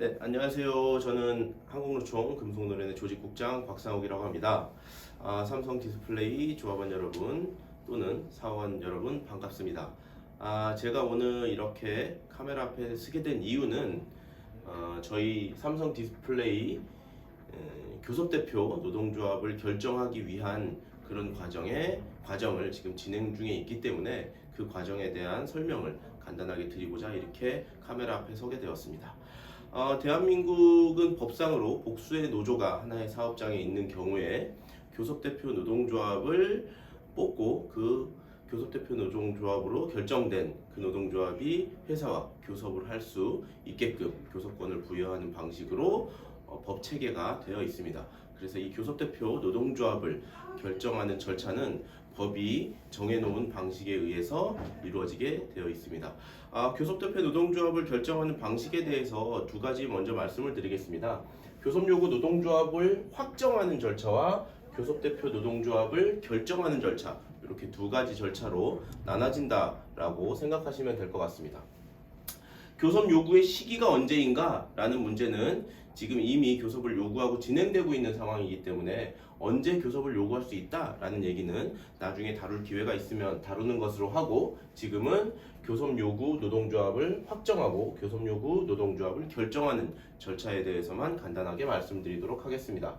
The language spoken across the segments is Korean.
네, 안녕하세요. 저는 한국노총 금속노련의 조직국장 박상욱이라고 합니다. 아, 삼성 디스플레이 조합원 여러분 또는 사원 여러분 반갑습니다. 아, 제가 오늘 이렇게 카메라 앞에 서게 된 이유는 어, 저희 삼성 디스플레이 에, 교섭대표 노동조합을 결정하기 위한 그런 과정의 과정을 지금 진행 중에 있기 때문에 그 과정에 대한 설명을 간단하게 드리고자 이렇게 카메라 앞에 서게 되었습니다. 어, 대한민국은 법상으로 복수의 노조가 하나의 사업장에 있는 경우에 교섭대표 노동조합을 뽑고 그 교섭대표 노동조합으로 결정된 그 노동조합이 회사와 교섭을 할 수 있게끔 교섭권을 부여하는 방식으로 어, 법 체계가 되어 있습니다. 그래서 이 교섭대표 노동조합을 결정하는 절차는 법이 정해놓은 방식에 의해서 이루어지게 되어 있습니다. 아, 교섭대표 노동조합을 결정하는 방식에 대해서 두 가지 먼저 말씀을 드리겠습니다. 교섭요구 노동조합을 확정하는 절차와 교섭대표 노동조합을 결정하는 절차 이렇게 두 가지 절차로 나눠진다라고 생각하시면 될 것 같습니다. 교섭 요구의 시기가 언제인가라는 문제는 지금 이미 교섭을 요구하고 진행되고 있는 상황이기 때문에 언제 교섭을 요구할 수 있다라는 얘기는 나중에 다룰 기회가 있으면 다루는 것으로 하고 지금은 교섭 요구 노동조합을 확정하고 교섭 요구 노동조합을 결정하는 절차에 대해서만 간단하게 말씀드리도록 하겠습니다.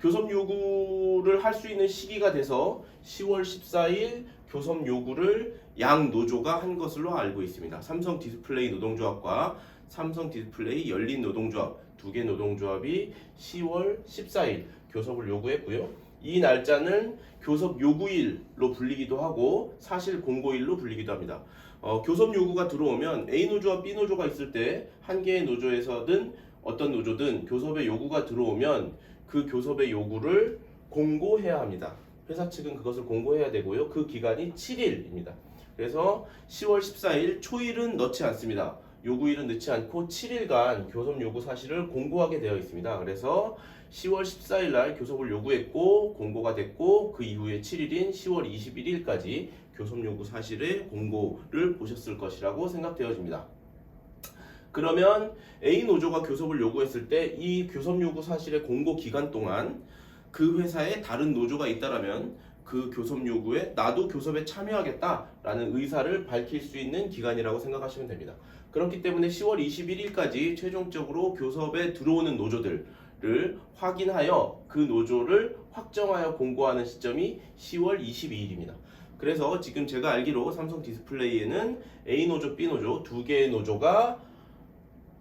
교섭 요구를 할 수 있는 시기가 돼서 10월 14일 교섭 요구를 양 노조가 한 것으로 알고 있습니다. 삼성 디스플레이 노동조합과 삼성 디스플레이 열린 노동조합 두 개 노동조합이 10월 14일 교섭을 요구했고요. 이 날짜는 교섭 요구일로 불리기도 하고 사실 공고일로 불리기도 합니다. 어, 교섭 요구가 들어오면 A 노조와 B 노조가 있을 때 한 개의 노조에서든 어떤 노조든 교섭의 요구가 들어오면 그 교섭의 요구를 공고해야 합니다. 회사 측은 그것을 공고해야 되고요. 그 기간이 7일입니다. 그래서 10월 14일 초일은 넣지 않습니다. 요구일은 넣지 않고 7일간 교섭 요구 사실을 공고하게 되어 있습니다. 그래서 10월 14일 날 교섭을 요구했고 공고가 됐고 그 이후에 7일인 10월 21일까지 교섭 요구 사실의 공고를 보셨을 것이라고 생각되어집니다. 그러면 A 노조가 교섭을 요구했을 때 이 교섭 요구 사실의 공고 기간 동안 그 회사에 다른 노조가 있다라면 그 교섭 요구에 나도 교섭에 참여하겠다라는 의사를 밝힐 수 있는 기간이라고 생각하시면 됩니다. 그렇기 때문에 10월 21일까지 최종적으로 교섭에 들어오는 노조들을 확인하여 그 노조를 확정하여 공고하는 시점이 10월 22일입니다. 그래서 지금 제가 알기로 삼성 디스플레이에는 A 노조, B 노조 두 개의 노조가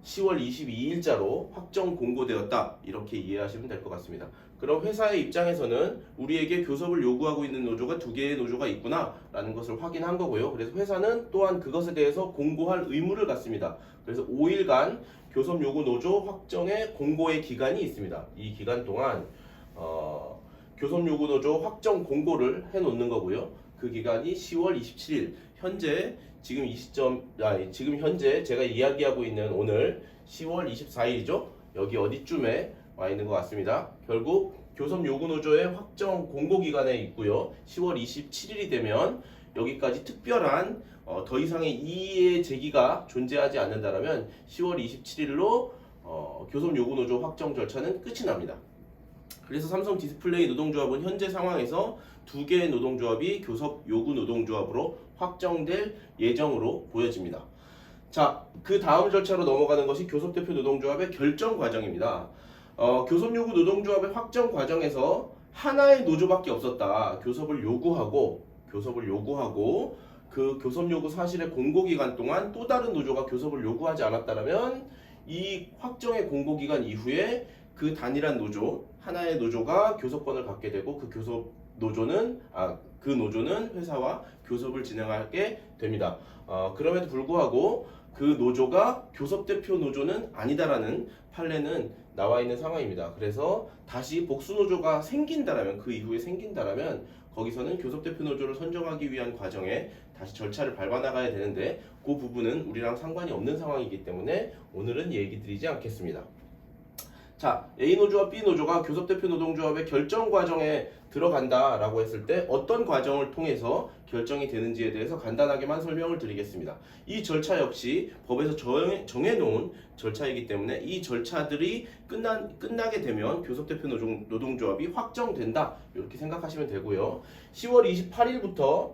10월 22일자로 확정 공고되었다 이렇게 이해하시면 될 것 같습니다. 그럼 회사의 입장에서는 우리에게 교섭을 요구하고 있는 노조가 두 개의 노조가 있구나라는 것을 확인한 거고요. 그래서 회사는 또한 그것에 대해서 공고할 의무를 갖습니다. 그래서 5일간 교섭 요구 노조 확정의 공고의 기간이 있습니다. 이 기간 동안 어, 교섭 요구 노조 확정 공고를 해 놓는 거고요. 그 기간이 10월 27일 현재 지금 이 시점 아 지금 현재 제가 이야기하고 있는 오늘 10월 24일이죠. 여기 어디쯤에 와 있는 것 같습니다. 결국 교섭 요구 노조의 확정 공고 기간에 있고요. 10월 27일이 되면 여기까지 특별한 어, 더 이상의 이의 제기가 존재하지 않는다라면 10월 27일로 어, 교섭 요구 노조 확정 절차는 끝이 납니다. 그래서 삼성 디스플레이 노동조합은 현재 상황에서 두 개의 노동조합이 교섭 요구 노동조합으로 확정될 예정으로 보여집니다. 자, 그 다음 절차로 넘어가는 것이 교섭대표 노동조합의 결정 과정입니다. 어, 교섭 요구 노동조합의 확정 과정에서 하나의 노조밖에 없었다. 교섭을 요구하고 교섭을 요구하고 그 교섭 요구 사실의 공고 기간 동안 또 다른 노조가 교섭을 요구하지 않았다면 이 확정의 공고 기간 이후에 그 단일한 노조 하나의 노조가 교섭권을 갖게 되고 그 교섭 노조는 아 그 노조는 회사와 교섭을 진행하게 됩니다. 어, 그럼에도 불구하고 그 노조가 교섭 대표 노조는 아니다라는 판례는 나와 있는 상황입니다. 그래서 다시 복수 노조가 생긴다라면 그 이후에 생긴다라면 거기서는 교섭 대표 노조를 선정하기 위한 과정에 다시 절차를 밟아 나가야 되는데 그 부분은 우리랑 상관이 없는 상황이기 때문에 오늘은 얘기 드리지 않겠습니다. 자, A 노조와 B 노조가 교섭대표 노동조합의 결정 과정에 들어간다라고 했을 때 어떤 과정을 통해서 결정이 되는지에 대해서 간단하게만 설명을 드리겠습니다. 이 절차 역시 법에서 정해, 정해 놓은 절차이기 때문에 이 절차들이 끝난, 끝나게 되면 교섭대표 노동, 노동조합이 확정된다 이렇게 생각하시면 되고요. 10월 28일부터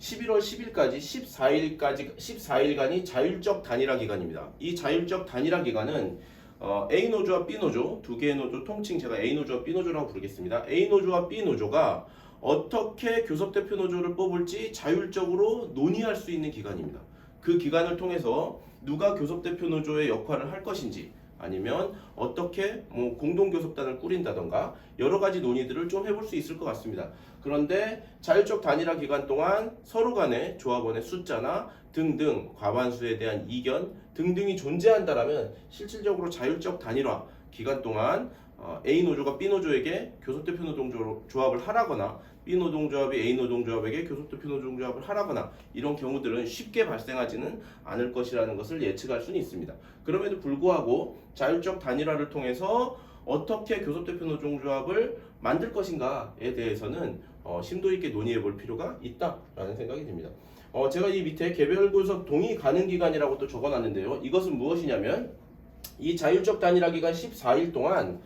11월 10일까지 14일까지 14일간이 자율적 단일화 기간입니다. 이 자율적 단일화 기간은 어, A 노조와 B 노조 두 개의 노조 통칭 제가 A 노조와 B 노조라고 부르겠습니다. A 노조와 B 노조가 어떻게 교섭 대표 노조를 뽑을지 자율적으로 논의할 수 있는 기간입니다. 그 기간을 통해서 누가 교섭 대표 노조의 역할을 할 것인지 아니면 어떻게 뭐 공동교섭단을 꾸린다던가 여러 가지 논의들을 좀 해볼 수 있을 것 같습니다. 그런데 자율적 단일화 기간 동안 서로 간의 조합원의 숫자나 등등 과반수에 대한 이견 등등이 존재한다라면 실질적으로 자율적 단일화 기간 동안 어, A 노조가 B 노조에게 교섭대표 노동조합을 하라거나 B 노동조합이 A 노동조합에게 교섭대표 노동조합을 하라거나 이런 경우들은 쉽게 발생하지는 않을 것이라는 것을 예측할 수는 있습니다. 그럼에도 불구하고 자율적 단일화를 통해서 어떻게 교섭대표 노동조합을 만들 것인가에 대해서는 어, 심도 있게 논의해 볼 필요가 있다라는 생각이 듭니다. 어, 제가 이 밑에 개별 교섭 동의 가능 기간이라고 또 적어놨는데요. 이것은 무엇이냐면 이 자율적 단일화 기간 14일 동안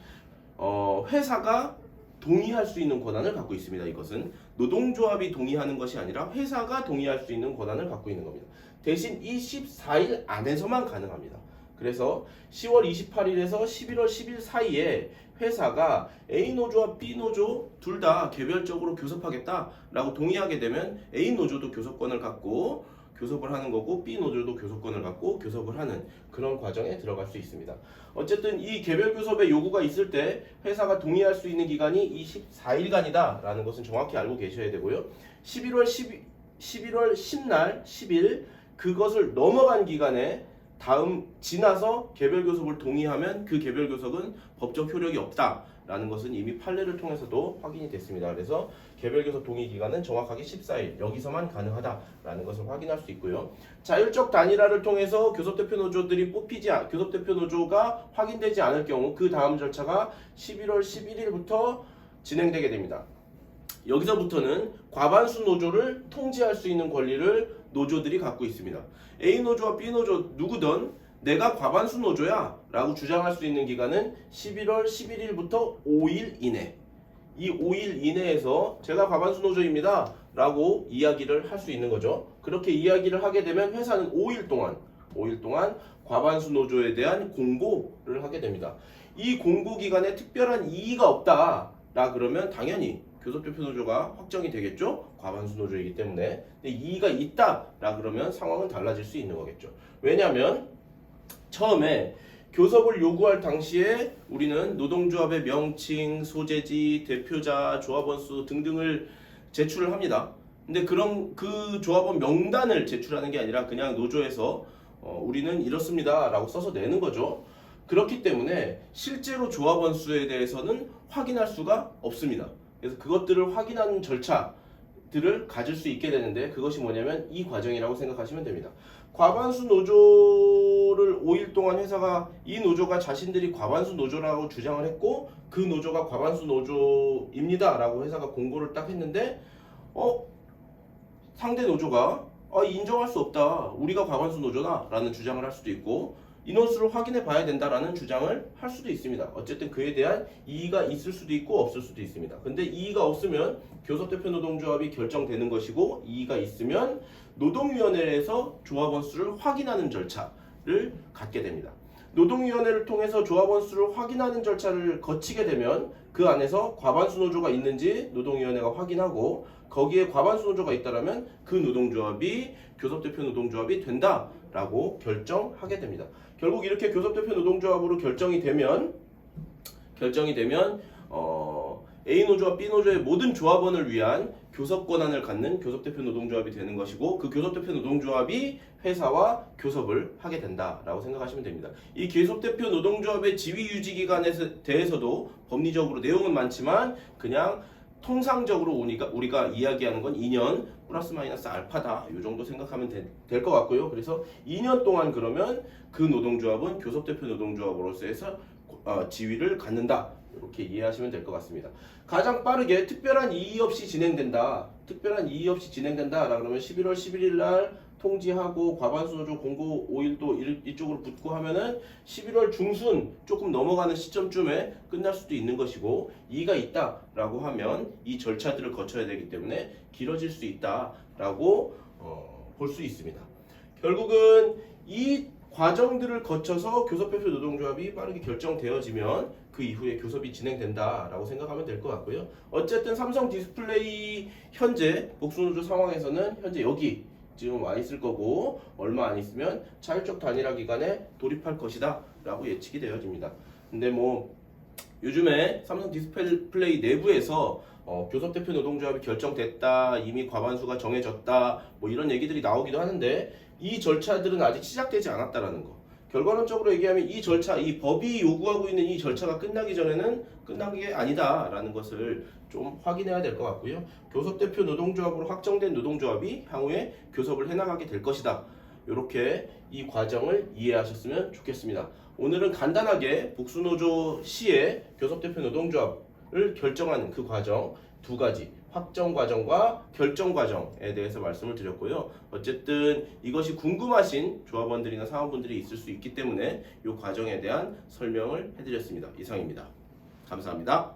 어, 회사가 동의할 수 있는 권한을 갖고 있습니다. 이것은 노동조합이 동의하는 것이 아니라 회사가 동의할 수 있는 권한을 갖고 있는 겁니다. 대신 이 14일 안에서만 가능합니다. 그래서 10월 28일에서 11월 10일 사이에 회사가 A 노조와 B 노조 둘 다 개별적으로 교섭하겠다라고 동의하게 되면 A 노조도 교섭권을 갖고 교섭을 하는 거고 B 노조도 교섭권을 갖고 교섭을 하는 그런 과정에 들어갈 수 있습니다. 어쨌든 이 개별 교섭의 요구가 있을 때 회사가 동의할 수 있는 기간이 이 14일간이다 라는 것은 정확히 알고 계셔야 되고요. 11월 10, 11월 10날 10일 그것을 넘어간 기간에 다음 지나서 개별 교섭을 동의하면 그 개별 교섭은 법적 효력이 없다 라는 것은 이미 판례를 통해서도 확인이 됐습니다. 그래서 개별 교섭 동의 기간은 정확하게 14일 여기서만 가능하다라는 것을 확인할 수 있고요. 자율적 단일화를 통해서 교섭대표 노조들이 뽑히지 않- 교섭대표 노조가 확인되지 않을 경우 그 다음 절차가 11월 11일부터 진행되게 됩니다. 여기서부터는 과반수 노조를 통제할 수 있는 권리를 노조들이 갖고 있습니다. A 노조와 B 노조 누구든 내가 과반수 노조야 라고 주장할 수 있는 기간은 11월 11일부터 5일 이내. 이 5일 이내에서 제가 과반수 노조입니다 라고 이야기를 할 수 있는 거죠. 그렇게 이야기를 하게 되면 회사는 5일 동안 5일 동안 과반수 노조에 대한 공고를 하게 됩니다. 이 공고 기간에 특별한 이의가 없다 라 그러면 당연히 교섭대표 노조가 확정이 되겠죠? 과반수 노조이기 때문에. 근데 이의가 있다 라 그러면 상황은 달라질 수 있는 거겠죠. 왜냐하면 처음에 교섭을 요구할 당시에 우리는 노동조합의 명칭, 소재지, 대표자, 조합원 수 등등을 제출을 합니다. 근데 그런 그 조합원 명단을 제출하는 게 아니라 그냥 노조에서 어, 우리는 이렇습니다라고 써서 내는 거죠. 그렇기 때문에 실제로 조합원 수에 대해서는 확인할 수가 없습니다. 그래서 그것들을 확인하는 절차들을 가질 수 있게 되는데 그것이 뭐냐면 이 과정이라고 생각하시면 됩니다. 과반수 노조를 5일 동안 회사가 이 노조가 자신들이 과반수 노조라고 주장을 했고 그 노조가 과반수 노조입니다라고 회사가 공고를 딱 했는데 어 상대 노조가 아, 인정할 수 없다. 우리가 과반수 노조다라는 주장을 할 수도 있고 인원수를 확인해 봐야 된다라는 주장을 할 수도 있습니다. 어쨌든 그에 대한 이의가 있을 수도 있고 없을 수도 있습니다. 근데 이의가 없으면 교섭대표 노동조합이 결정되는 것이고 이의가 있으면 노동위원회에서 조합원 수를 확인하는 절차를 갖게 됩니다. 노동위원회를 통해서 조합원 수를 확인하는 절차를 거치게 되면 그 안에서 과반수 노조가 있는지 노동위원회가 확인하고 거기에 과반수 노조가 있다라면 그 노동조합이 교섭대표 노동조합이 된다 라고 결정하게 됩니다. 결국 이렇게 교섭대표 노동조합으로 결정이 되면 결정이 되면 어, A 노조와 B 노조의 모든 조합원을 위한 교섭 권한을 갖는 교섭대표 노동조합이 되는 것이고 그 교섭대표 노동조합이 회사와 교섭을 하게 된다라고 생각하시면 됩니다. 이 교섭대표 노동조합의 지위 유지 기간에 대해서도 법리적으로 내용은 많지만 그냥 통상적으로 우리가 우리가 이야기하는 건 2년 플러스 마이너스 알파다 이 정도 생각하면 될 것 같고요. 그래서 2년 동안 그러면 그 노동조합은 교섭대표 노동조합으로서 해서 어, 지위를 갖는다. 이렇게 이해하시면 될 것 같습니다. 가장 빠르게 특별한 이의 없이 진행된다. 특별한 이의 없이 진행된다. 라 그러면 11월 11일 날 통지하고 과반수조 공고 5일도 일- 이쪽으로 붙고 하면은 11월 중순 조금 넘어가는 시점쯤에 끝날 수도 있는 것이고 이의가 있다라고 하면 이 절차들을 거쳐야 되기 때문에 길어질 수 있다라고 어, 볼 수 있습니다. 결국은 이 과정들을 거쳐서 교섭대표 노동조합이 빠르게 결정되어지면 그 이후에 교섭이 진행된다라고 생각하면 될 것 같고요. 어쨌든 삼성 디스플레이 현재 복수노조 상황에서는 현재 여기 지금 와 있을 거고 얼마 안 있으면 자율적 단일화 기간에 돌입할 것이다 라고 예측이 되어집니다. 근데 뭐 요즘에 삼성 디스플레이 내부에서 어, 교섭대표 노동조합이 결정됐다 이미 과반수가 정해졌다 뭐 이런 얘기들이 나오기도 하는데 이 절차들은 아직 시작되지 않았다라는 거. 결과론적으로 얘기하면 이 절차, 이 법이 요구하고 있는 이 절차가 끝나기 전에는 끝난 게 아니다라는 것을 좀 확인해야 될 것 같고요. 교섭 대표 노동조합으로 확정된 노동조합이 향후에 교섭을 해나가게 될 것이다. 이렇게 이 과정을 이해하셨으면 좋겠습니다. 오늘은 간단하게 복수노조 시의 교섭 대표 노동조합을 결정하는 그 과정 두 가지 확정 과정과 결정 과정에 대해서 말씀을 드렸고요. 어쨌든 이것이 궁금하신 조합원들이나 사원분들이 있을 수 있기 때문에 이 과정에 대한 설명을 해드렸습니다. 이상입니다. 감사합니다.